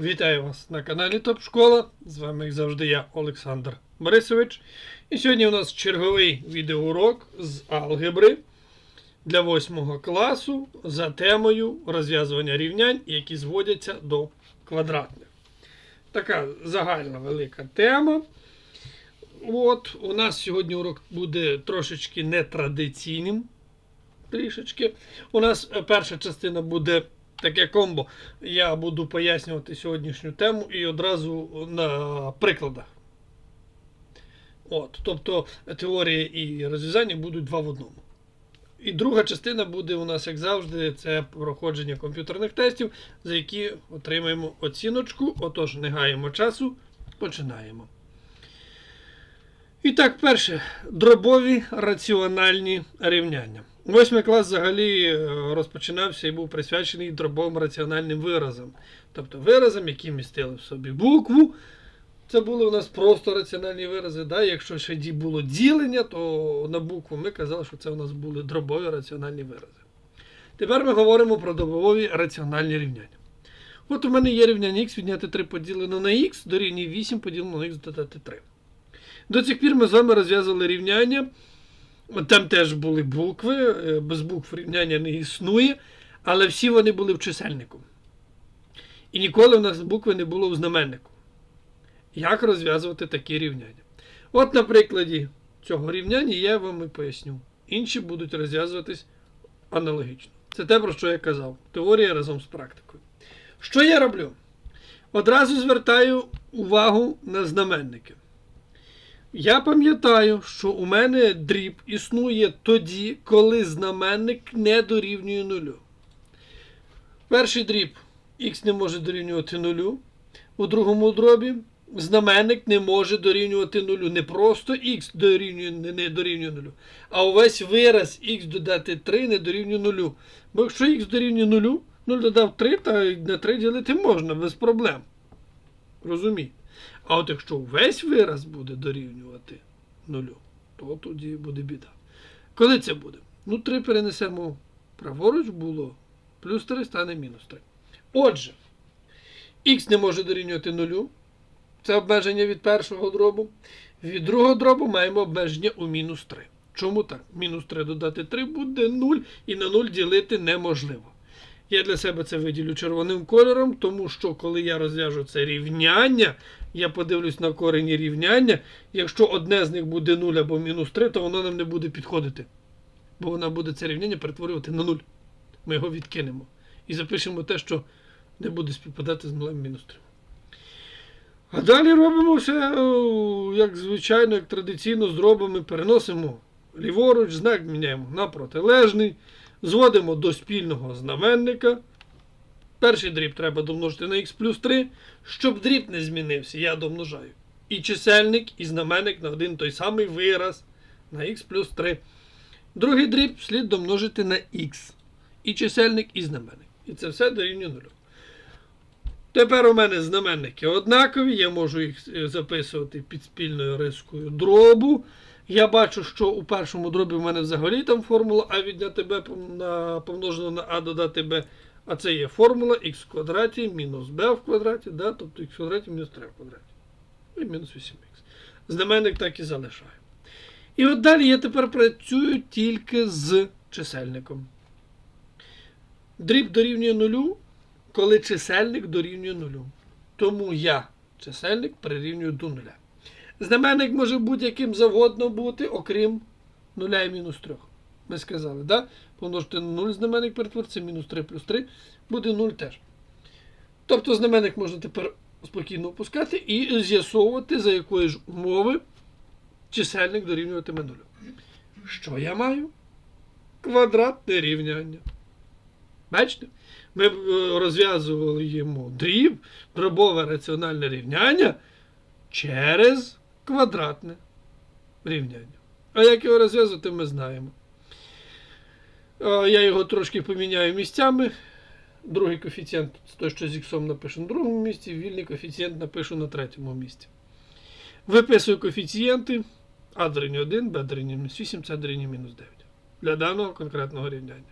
Вітаю вас на каналі Топ Школа. З вами, як завжди, я, Олександр Борисович. І сьогодні у нас черговий відеоурок з алгебри для 8 класу за темою розв'язування рівнянь, які зводяться до квадратних. Така загальна велика тема. От, у нас сьогодні урок буде трошечки нетрадиційним. Трішечки. У нас е, перша частина буде таке комбо. Я буду пояснювати сьогоднішню тему і одразу на прикладах. От, тобто теорія і розв'язання будуть два в одному. І друга частина буде у нас, як завжди, це проходження комп'ютерних тестів, за які отримаємо оціночку. Отож, не гаємо часу, починаємо. І так, перше, дробові раціональні рівняння. Восьмий клас взагалі е, розпочинався і був присвячений дробовим раціональним виразам. Тобто виразам, які містили в собі букву. Це були у нас просто раціональні вирази. Да? Якщо ще ді- було ділення, то на букву ми казали, що це у нас були дробові раціональні вирази. Тепер ми говоримо про дробові раціональні рівняння. От у мене є рівняння х відняти 3 поділено на х дорівнює 8 поділено на х додати 3. До цих пір ми з вами розв'язали рівняння. Там теж були букви, е, без букв рівняння не існує, але всі вони були в чисельнику. І ніколи в нас букви не було в знаменнику. Як розв'язувати такі рівняння? От на прикладі цього рівняння я вам і поясню. Інші будуть розв'язуватись аналогічно. Це те, про що я казав. Теорія разом з практикою. Що я роблю? Одразу звертаю увагу на знаменники. Я пам'ятаю, що у мене дріб існує тоді, коли знаменник не дорівнює нулю. Перший дріб х не може дорівнювати нулю. У другому дробі знаменник не може дорівнювати нулю. Не просто х дорівнює, не, дорівнює нулю, а увесь вираз х додати 3 не дорівнює нулю. Бо якщо х дорівнює нулю, 0 додав 3, то на 3 ділити можна без проблем. Розумієте? А от якщо весь вираз буде дорівнювати нулю, то тоді буде біда. Коли це буде? Ну, 3 перенесемо праворуч було, плюс 3 стане мінус 3. Отже, х не може дорівнювати нулю. Це обмеження від першого дробу. Від другого дробу маємо обмеження у мінус 3. Чому так? Мінус 3 додати 3 буде 0, і на 0 ділити неможливо. Я для себе це виділю червоним кольором, тому що коли я розв'яжу це рівняння, я подивлюсь на корені рівняння. Якщо одне з них буде 0 або мінус 3, то воно нам не буде підходити. Бо вона буде це рівняння перетворювати на 0. Ми його відкинемо. І запишемо те, що не буде співпадати з 0 мінус 3. А далі робимо все, як звичайно, як традиційно з дробами переносимо ліворуч, знак міняємо на протилежний, зводимо до спільного знаменника. Перший дріб треба домножити на х плюс 3. Щоб дріб не змінився, я домножаю. І чисельник, і знаменник на один той самий вираз на х плюс 3. Другий дріб слід домножити на х. І чисельник, і знаменник. І це все дорівнює нулю. Тепер у мене знаменники однакові, я можу їх е, записувати під спільною рискою дробу. Я бачу, що у першому дробі в мене взагалі там формула а відняти пом- на- помножено на а додати b. А це є формула х в квадраті мінус b в квадраті, да? тобто х в квадраті мінус 3 в квадраті. І мінус 8х. Знаменник так і залишаю. І от далі я тепер працюю тільки з чисельником. Дріб дорівнює нулю, коли чисельник дорівнює нулю. Тому я чисельник прирівнюю до нуля. Знаменник може будь-яким завгодно бути, окрім нуля і мінус 3. Ми сказали, да? Помножити на 0 знаменник перетвориться, мінус 3 плюс 3 буде 0 теж. Тобто знаменник можна тепер спокійно опускати і з'ясовувати, за якої ж умови чисельник дорівнюватиме нулю. Що я маю? Квадратне рівняння. Бачите? Ми е, розв'язували йому дріб, дробове раціональне рівняння через квадратне рівняння. А як його розв'язувати, ми знаємо. Я його трошки поміняю місцями. Другий коефіцієнт, той, що з іксом напишу на другому місці, вільний коефіцієнт напишу на третьому місці. Виписую коефіцієнти А дорівнює 1, Б дорівнює мінус 8, С дорівнює мінус 9. Для даного конкретного рівняння.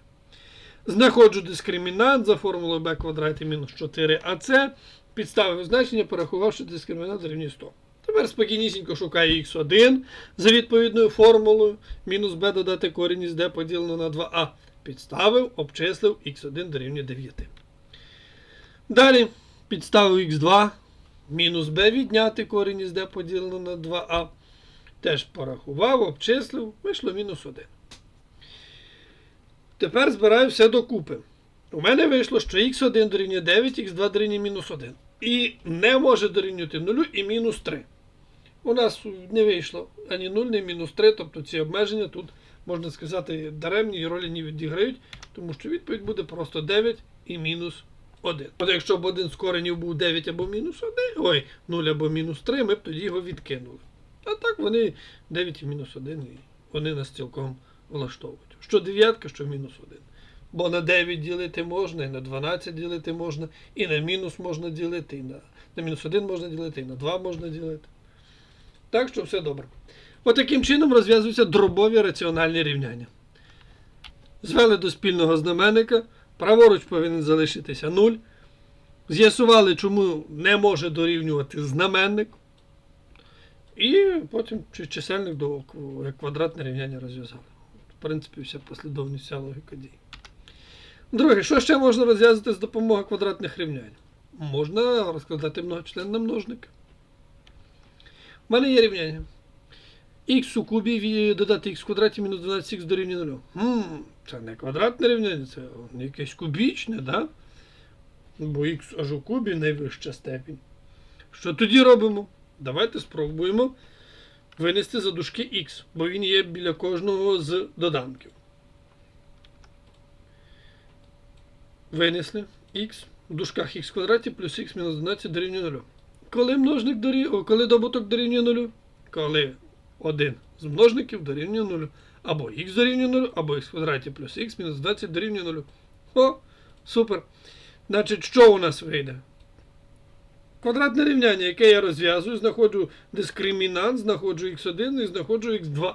Знаходжу дискримінант за формулою b квадраті мінус 4ac. Підставив значення, порахував, що дискримінант дорівнює 100. Тепер спокійнісінько шукаю x1 за відповідною формулою. Мінус b додати корінь із d поділено на 2a. Підставив, обчислив x1 дорівнює 9. Далі підставив x2. Мінус b відняти корінь із d поділено на 2a. Теж порахував, обчислив, вийшло мінус 1. Тепер збираю все докупи. У мене вийшло, що x1 дорівнює 9, x2 дорівнює мінус 1. І не може дорівнювати 0 і мінус 3. У нас не вийшло ані 0, ні мінус 3, тобто ці обмеження тут, можна сказати, даремні і ролі не відіграють, тому що відповідь буде просто 9 і мінус 1. От якщо б один з коренів був 9 або мінус 1, ой, 0 або мінус 3, ми б тоді його відкинули. А так вони 9 і мінус 1, і вони нас цілком влаштовують. Що дев'ятка, що мінус 1. Бо на 9 ділити можна, і на 12 ділити можна, і на мінус можна ділити, і на, на мінус 1 можна ділити, і на 2 можна ділити. Так що все добре. От таким чином розв'язуються дробові раціональні рівняння. Звели до спільного знаменника, праворуч повинен залишитися 0. З'ясували, чому не може дорівнювати знаменник. І потім чисельник до квадратне рівняння розв'язали. В принципі, вся послідовність, вся логіка дій. Друге, що ще можна розв'язати з допомогою квадратних рівнянь? Можна розкладати многочленні множники. У мене є рівняння. х у кубі додати х в квадраті мінус 12х дорівнює 0. Хм, це не квадратне рівняння, це якесь кубічне, да? Бо х аж у кубі найвища степінь. Що тоді робимо? Давайте спробуємо винести за дужки х, бо він є біля кожного з доданків. Винесли х в дужках х квадраті плюс х мінус 12 дорівнює 0. Коли множник дорівнює, коли добуток дорівнює 0? Коли один з множників дорівнює 0. Або х дорівнює 0, або х в квадраті плюс х мінус 20 дорівнює 0. О, супер. Значить, що у нас вийде? Квадратне рівняння, яке я розв'язую, знаходжу дискримінант, знаходжу х1 і знаходжу х2.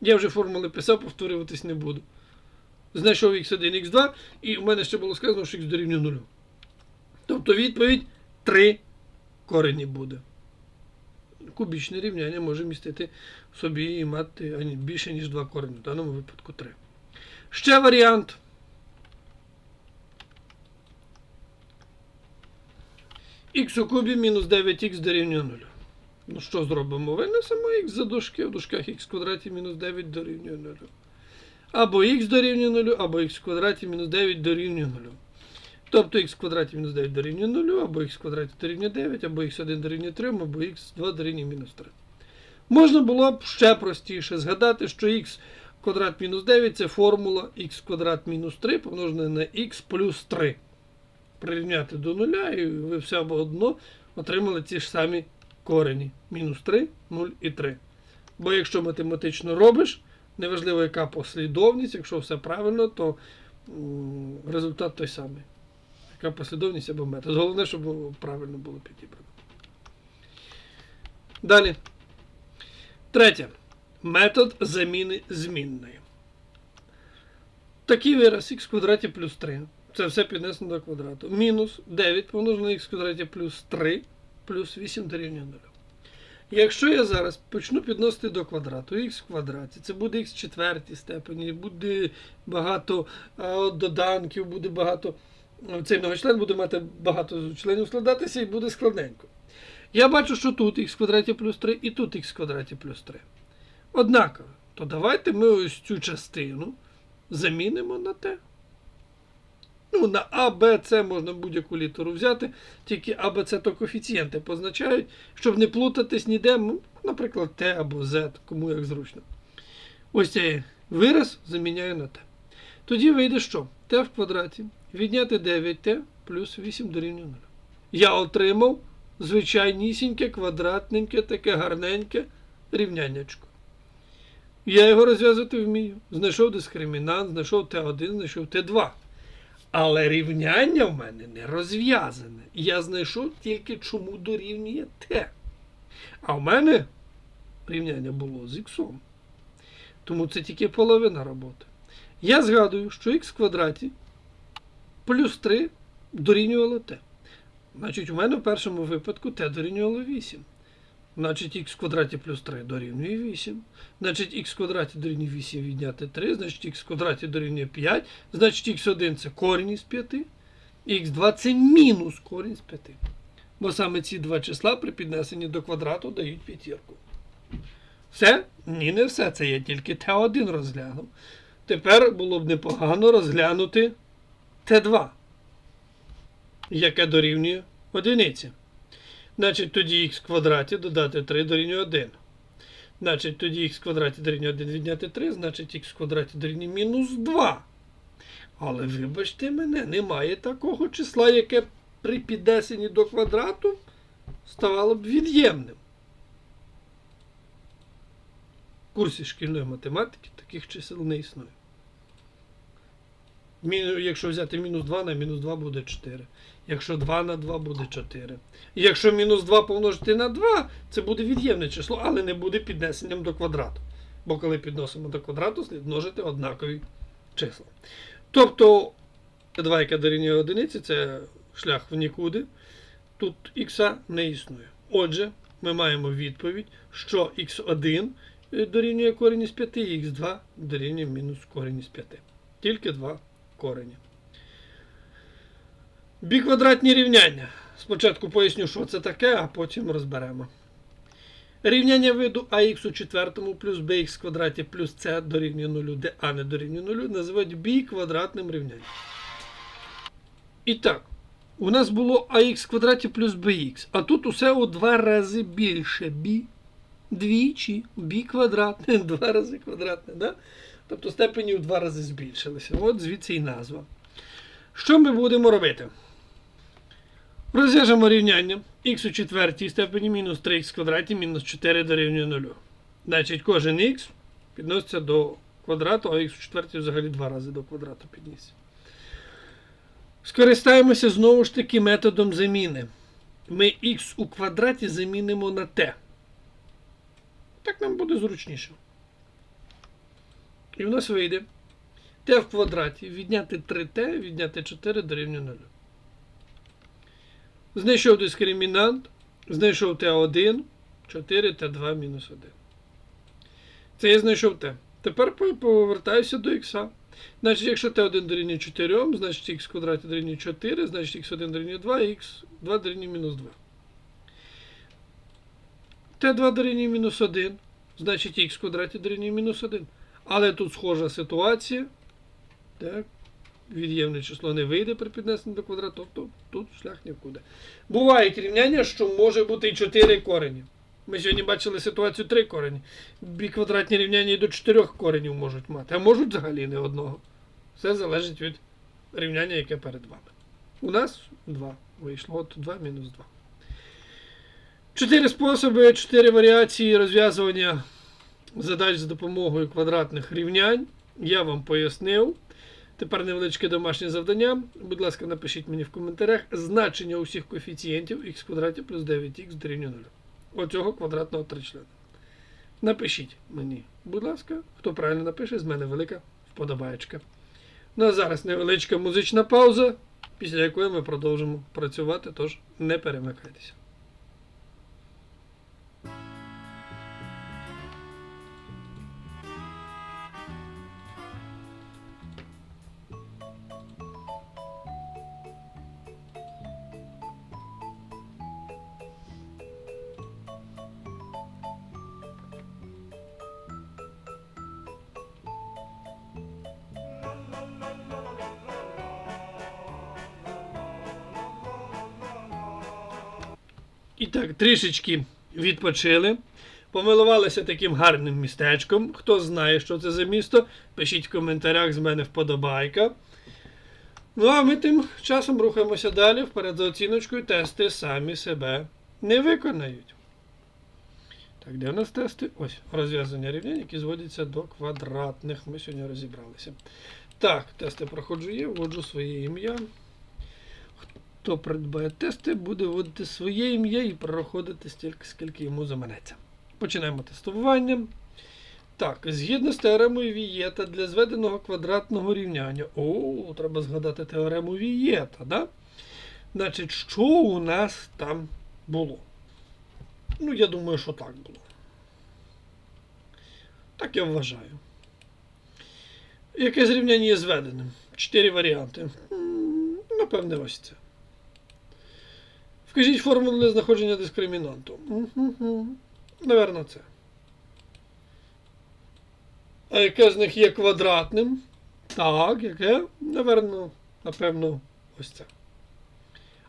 Я вже формули писав, повторюватись не буду. Знайшов x1, x2, і у мене ще було сказано, що х дорівнює 0. Тобто відповідь 3 корені буде. Кубічне рівняння може містити в собі і мати більше, ніж 2 корені, в даному випадку 3. Ще варіант. х у кубі мінус 9х дорівнює 0. Ну що зробимо? Винесемо х за дужки, в дужках х квадраті мінус 9 дорівнює 0. Або х дорівнює 0, або х в квадраті мінус 9 дорівнює 0. Тобто х квадраті мінус 9 дорівнює 0, або х квадраті дорівнює 9, або х1 дорівнює 3, або х2 дорівнює мінус 3. Можна було б ще простіше згадати, що х квадрат мінус 9 це формула х квадрат мінус 3 помножене на х плюс 3. Прирівняти до нуля, і ви все одно отримали ті ж самі корені. Мінус 3, 0 і 3. Бо якщо математично робиш, неважливо, яка послідовність, якщо все правильно, то результат той самий. Яка послідовність або метод. Головне, щоб правильно було підібрано. Далі. Третє. Метод заміни змінної. Такий вираз х квадраті плюс 3. Це все піднесено до квадрату. Мінус 9 помножено на х квадраті плюс 3 плюс 8 дорівнює 0. Якщо я зараз почну підносити до квадрату х в квадраті, це буде х четвертій степені, буде багато доданків, буде багато. Цей многочлен буде мати багато членів складатися і буде складненько. Я бачу, що тут х квадраті плюс 3 і тут х квадраті плюс 3. Однаково, то давайте ми ось цю частину замінимо на те. Ну, на А, Б, С можна будь-яку літеру взяти, тільки А, Б, С то коефіцієнти позначають, щоб не плутатись ніде, ну, наприклад, Т або З, кому як зручно. Ось цей вираз заміняю на Т. Тоді вийде що? Т в квадраті. Відняти 9Т плюс 8 дорівнює 0. Я отримав звичайнісіньке, квадратненьке, таке гарненьке рівняннячко. Я його розв'язати вмію. Знайшов дискримінант, знайшов Т1, знайшов Т2. Але рівняння в мене не розв'язане. Я знайшов тільки чому дорівнює Т. А в мене рівняння було з іксом. Тому це тільки половина роботи. Я згадую, що х в квадраті плюс 3 дорівнювало t. Значить, у мене в першому випадку t дорівнювало 8. Значить, х в квадраті плюс 3 дорівнює 8. Значить, х в квадраті дорівнює 8 відняти 3, значить х в квадраті дорівнює 5, значить х1 це корінь із 5, х2 це мінус корінь з 5. Бо саме ці два числа при піднесенні до квадрату дають п'ятірку. Все? Ні, не все. Це я тільки Т1 розглянув. Тепер було б непогано розглянути Т2, яке дорівнює одиниці. Значить, тоді х в квадраті додати 3 дорівнює 1. Значить, тоді х в квадраті дорівнює 1 відняти 3, значить х в квадраті дорівнює мінус 2. Але вибачте мене, немає такого числа, яке при піднесенні до квадрату ставало б від'ємним. В курсі шкільної математики таких чисел не існує. Якщо взяти мінус 2 на мінус 2 буде 4. Якщо 2 на 2 буде 4. І якщо мінус 2 помножити на 2, це буде від'ємне число, але не буде піднесенням до квадрату. Бо коли підносимо до квадрату, слід множити однакові числа. Тобто 2, яке дорівнює одиниці, це шлях в нікуди. Тут х не існує. Отже, ми маємо відповідь, що х1 дорівнює корінь із 5, і х2 дорівнює мінус корінь із 5. Тільки два корені. Біквадратні рівняння. Спочатку поясню, що це таке, а потім розберемо. Рівняння виду ax у четвертому плюс bx квадраті плюс c дорівнює 0, де а не дорівнює 0, називають біквадратним рівнянням. І так, у нас було ax квадраті плюс bx, а тут усе у два рази більше. бі двічі, бі квадратне, два рази квадратне. Да? Тобто степені в два рази збільшилися. От звідси і назва. Що ми будемо робити? Розв'яжемо рівняння х у четвертій степені мінус 3х квадраті мінус 4 дорівнює 0. Значить, кожен х підноситься до квадрату, а х у четвертій взагалі два рази до квадрату піднісся. Скористаємося знову ж таки методом заміни. Ми х у квадраті замінимо на t. Так нам буде зручніше. І в нас вийде t в квадраті відняти 3t, відняти 4 дорівнює 0. Знайшов дискримінант, знайшов t1, 4 t2 мінус 1. Це я знайшов t. Тепер повертаюся до х. Значить, якщо t1 дорівнює 4, значить х квадраті дорівнює 4, значить х1 дорівнює 2, і х2 дорівнює мінус 2. Т2 дорівнює мінус 1, значить х квадраті дорівнює мінус 1. Але тут схожа ситуація. Так. Від'ємне число не вийде при піднесенні до квадрату, тобто тут шлях нікуди. Бувають рівняння, що може бути і 4 корені. Ми сьогодні бачили ситуацію 3 корені. Біквадратні рівняння і до 4 коренів можуть мати, а можуть взагалі не одного. Все залежить від рівняння, яке перед вами. У нас 2 вийшло. От 2 мінус 2. Чотири способи, чотири варіації розв'язування задач з допомогою квадратних рівнянь. Я вам пояснив. Тепер невеличке домашнє завдання. Будь ласка, напишіть мені в коментарях значення усіх коефіцієнтів х квадраті плюс 9х дорівнює 0. Оцього квадратного тричлена. Напишіть мені, будь ласка, хто правильно напише, з мене велика вподобаєчка. Ну а зараз невеличка музична пауза, після якої ми продовжимо працювати, тож не перемикайтеся. І так, трішечки відпочили. Помилувалися таким гарним містечком. Хто знає, що це за місто, пишіть в коментарях з мене вподобайка. Ну а ми тим часом рухаємося далі. Вперед за оціночкою тести самі себе не виконають. Так, де у нас тести? Ось, розв'язання рівнянь, які зводяться до квадратних. Ми сьогодні розібралися. Так, тести проходжу є, вводжу своє ім'я. Хто придбає тести, буде вводити своє ім'я і проходити стільки, скільки йому заманеться. Починаємо тестування. Так, згідно з теоремою Вієта для зведеного квадратного рівняння. О, треба згадати теорему Вієта, да? Значить, що у нас там було? Ну, я думаю, що так було. Так я вважаю. Яке зрівняння є зведеним? Чотири варіанти. Напевне, ось це. Вкажіть формулу для знаходження дискримінанту. Мгм. Наверно, це. А яке з них є квадратним? Так, яке? Наверно, напевно, ось це.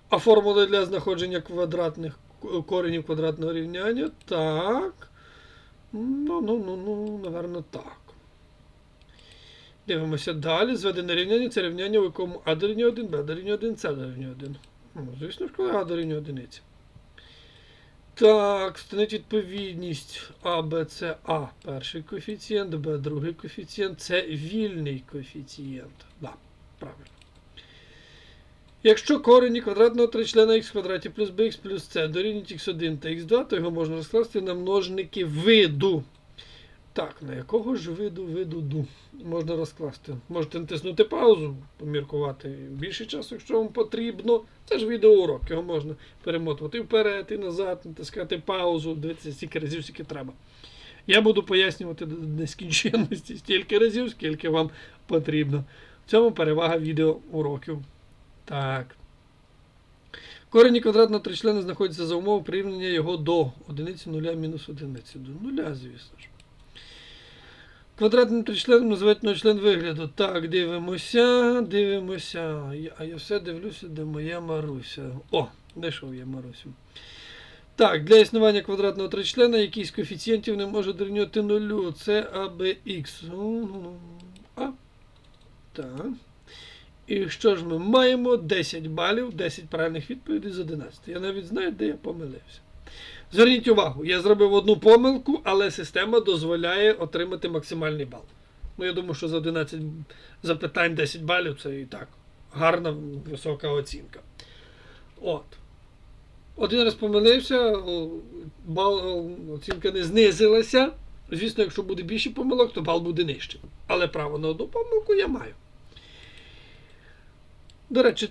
А формули для знаходження квадратних коренів квадратного рівняння? Так. Ну, ну, ну, ну, наверно, так. Дивимося далі. Зведене рівняння це рівняння, у якому А дорівнює 1, Б дорівнює 1, С дорівнює 1. Ну, звісно ж, коли А дорівнює 1. Так, встановіть відповідність А, Б, С, А перший коефіцієнт, Б другий коефіцієнт, С вільний коефіцієнт. Да, правильно. Якщо корені квадратного тричлена х квадраті плюс bx плюс c дорівнюють x1 та x2, то його можна розкласти на множники виду. Так, на якого ж виду виду ду можна розкласти? Можете натиснути паузу, поміркувати більше часу, якщо вам потрібно. Це ж відеоурок, його можна перемотувати вперед і назад, натискати паузу, дивитися стільки разів, скільки треба. Я буду пояснювати до нескінченності стільки разів, скільки вам потрібно. В цьому перевага відеоуроків. Так. Корені квадратного тричлена знаходяться за умови прирівняння його до одиниці нуля мінус одиниці. До нуля, звісно ж. Квадратним тричленом називають многочлен вигляду. Так, дивимося, дивимося. А я все дивлюся, де моя Маруся. О, знайшов я Марусю. Так, для існування квадратного тричлена якийсь коефіцієнтів не може дорівнювати нулю. Це АБХ. Ну, А. Так. І що ж ми маємо? 10 балів, 10 правильних відповідей з 11. Я навіть знаю, де я помилився. Зверніть увагу, я зробив одну помилку, але система дозволяє отримати максимальний бал. Ну, я думаю, що за 11 запитань 10 балів це і так гарна висока оцінка. От. Один раз помилився, бал, оцінка не знизилася. Звісно, якщо буде більше помилок, то бал буде нижчим. Але право на одну помилку я маю. До речі,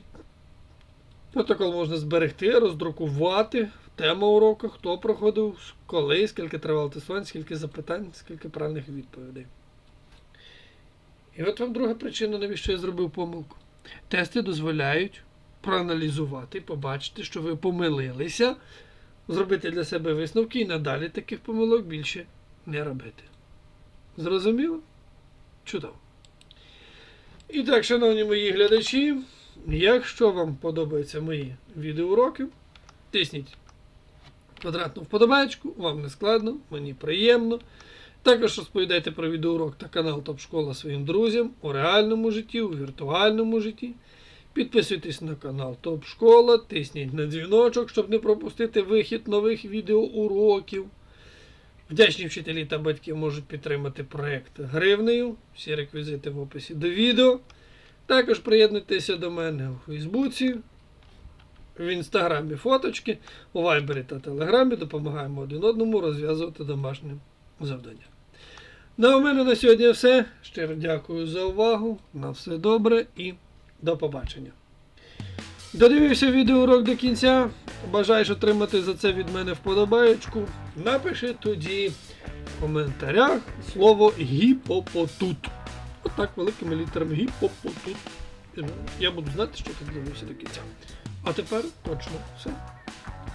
протокол можна зберегти, роздрукувати. Тема уроку, хто проходив, коли, скільки тривало тестування, скільки запитань, скільки правильних відповідей. І от вам друга причина, навіщо я зробив помилку. Тести дозволяють проаналізувати, побачити, що ви помилилися, зробити для себе висновки і надалі таких помилок більше не робити. Зрозуміло? Чудово. І так, шановні мої глядачі, якщо вам подобаються мої відеоуроки, тисніть квадратну вподобайку, вам не складно, мені приємно. Також розповідайте про відеоурок та канал Топ Школа своїм друзям у реальному житті, у віртуальному житті. Підписуйтесь на канал Топ Школа, тисніть на дзвіночок, щоб не пропустити вихід нових відеоуроків. Вдячні вчителі та батьки можуть підтримати проект гривнею. Всі реквізити в описі до відео. Також приєднуйтеся до мене у Фейсбуці, в інстаграмі фоточки, у Вайбері та Телеграмі допомагаємо один одному розв'язувати домашнє завдання. Ну, а у мене на сьогодні все. Щиро дякую за увагу. На все добре і до побачення. Додивився відеоурок до кінця. Бажаєш отримати за це від мене вподобаєчку. Напиши тоді в коментарях слово гіпопотут. Отак великими літерами гіпопотут. Я буду знати, що ти дивився до кінця. А тепер точно все.